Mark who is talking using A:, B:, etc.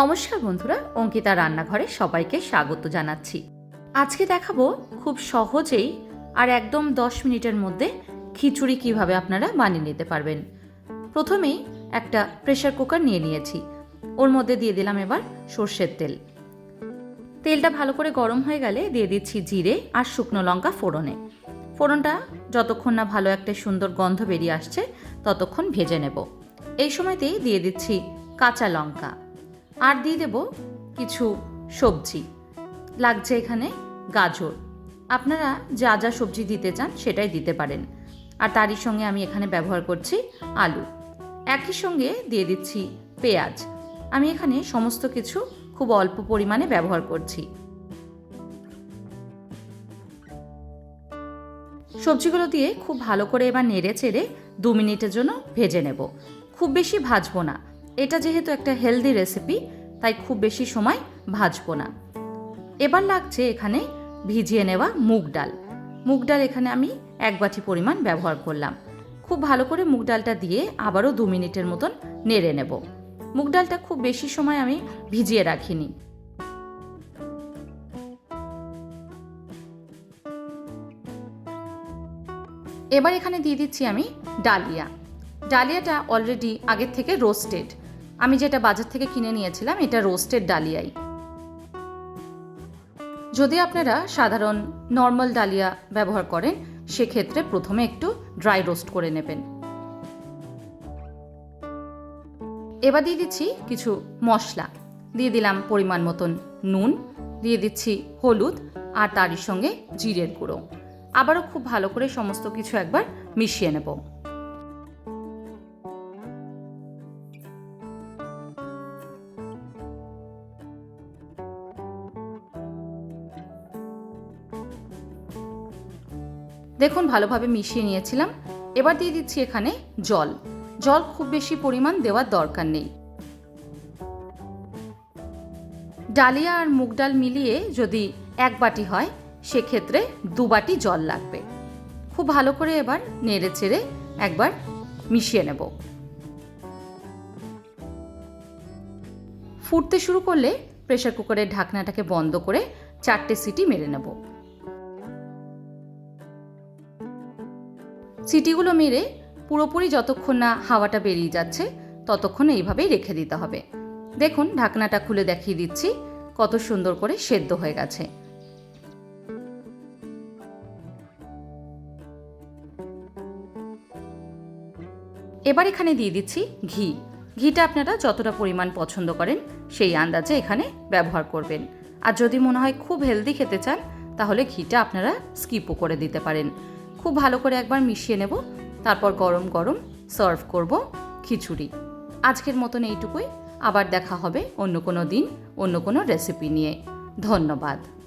A: নমস্কার বন্ধুরা, অঙ্কিতা রান্নাঘরে সবাইকে স্বাগত জানাচ্ছি। আজকে দেখাবো খুব সহজেই আর একদম দশ মিনিটের মধ্যে খিচুড়ি কীভাবে আপনারা বানিয়ে নিতে পারবেন। প্রথমেই একটা প্রেশার কুকার নিয়ে নিয়েছি। ওর মধ্যে দিয়ে দিলাম এবার সর্ষের তেল। তেলটা ভালো করে গরম হয়ে গেলে দিয়ে দিচ্ছি জিরে আর শুকনো লঙ্কা ফোড়নে। ফোড়নটা যতক্ষণ না ভালো একটা সুন্দর গন্ধ বেরিয়ে আসছে, ততক্ষণ ভেজে নেব। এই সময়তেই দিয়ে দিচ্ছি কাঁচা লঙ্কা। আর দিয়ে দেব কিছু সবজি। লাগছে এখানে গাজর। আপনারা যা যা সবজি দিতে চান সেটাই দিতে পারেন। আর তারই সঙ্গে আমি এখানে ব্যবহার করছি আলু। একই সঙ্গে দিয়ে দিচ্ছি পেঁয়াজ। আমি এখানে সমস্ত কিছু খুব অল্প পরিমাণে ব্যবহার করছি। সবজিগুলো দিয়ে খুব ভালো করে এবার নেড়ে চেড়ে দু মিনিটের জন্য ভেজে নেব। খুব বেশি ভাজবো না। এটা যেহেতু একটা হেলদি রেসিপি তাই খুব বেশি সময় ভাজবো না। এবার লাগছে এখানে ভিজিয়ে নেওয়া মুগ ডাল। মুগ ডাল এখানে আমি এক বাটি পরিমাণ ব্যবহার করলাম। খুব ভালো করে মুগ ডালটা দিয়ে আবারও দু মিনিটের মতন নেড়ে নেব। মুগ ডালটা খুব বেশি সময় আমি ভিজিয়ে রাখিনি। এবার এখানে দিয়ে দিচ্ছি আমি ডালিয়া। ডালিয়াটা অলরেডি আগের থেকে রোস্টেড আমি যেটা বাজার থেকে কিনে নিয়েছিলাম, এটা রোস্টেড ডালিয়াই। যদি আপনারা সাধারণ নর্মাল ডালিয়া ব্যবহার করেন, সেক্ষেত্রে প্রথমে একটু ড্রাই রোস্ট করে নেবেন। এবার দিয়ে দিচ্ছি কিছু মশলা। দিয়ে দিলাম পরিমাণ মতন নুন, দিয়ে দিচ্ছি হলুদ আর তারই সঙ্গে জিরের গুঁড়ো। আবারও খুব ভালো করে সমস্ত কিছু একবার মিশিয়ে নেব। দেখুন, ভালোভাবে মিশিয়ে নিয়েছিলাম। এবার দিয়ে দিচ্ছি এখানে জল। জল খুব বেশি পরিমাণ দেওয়ার দরকার নেই। ডালিয়া আর মুগ ডাল মিলিয়ে যদি এক বাটি হয়, সেক্ষেত্রে দু বাটি জল লাগবে। খুব ভালো করে এবার নেড়ে চেড়ে একবার মিশিয়ে নেব। ফুটতে শুরু করলে প্রেশার কুকারের ঢাকনাটাকে বন্ধ করে চারটে সিটি মেরে নেব। সিটিগুলো মেরে পুরোপুরি যতক্ষণ না হাওয়াটা বেরিয়ে যাচ্ছে, ততক্ষণ এইভাবেই রেখে দিতে হবে। দেখুন, ঢাকনাটা খুলে দেখিয়ে দিচ্ছি, কত সুন্দর করে সেদ্ধ হয়ে গেছে। এবার এখানে দিয়ে দিচ্ছি ঘি। ঘিটা আপনারা যতটা পরিমাণ পছন্দ করেন, সেই আন্দাজে এখানে ব্যবহার করবেন। আর যদি মনে হয় খুব হেলদি খেতে চান, তাহলে ঘিটা আপনারা স্কিপও করে দিতে পারেন। খুব ভালো করে একবার মিশিয়ে নেব। তারপর গরম গরম সার্ভ করব খিচুড়ি। আজকের মতন এইটুকুই। আবার দেখা হবে অন্য কোনো দিন, অন্য কোনো রেসিপি নিয়ে। ধন্যবাদ।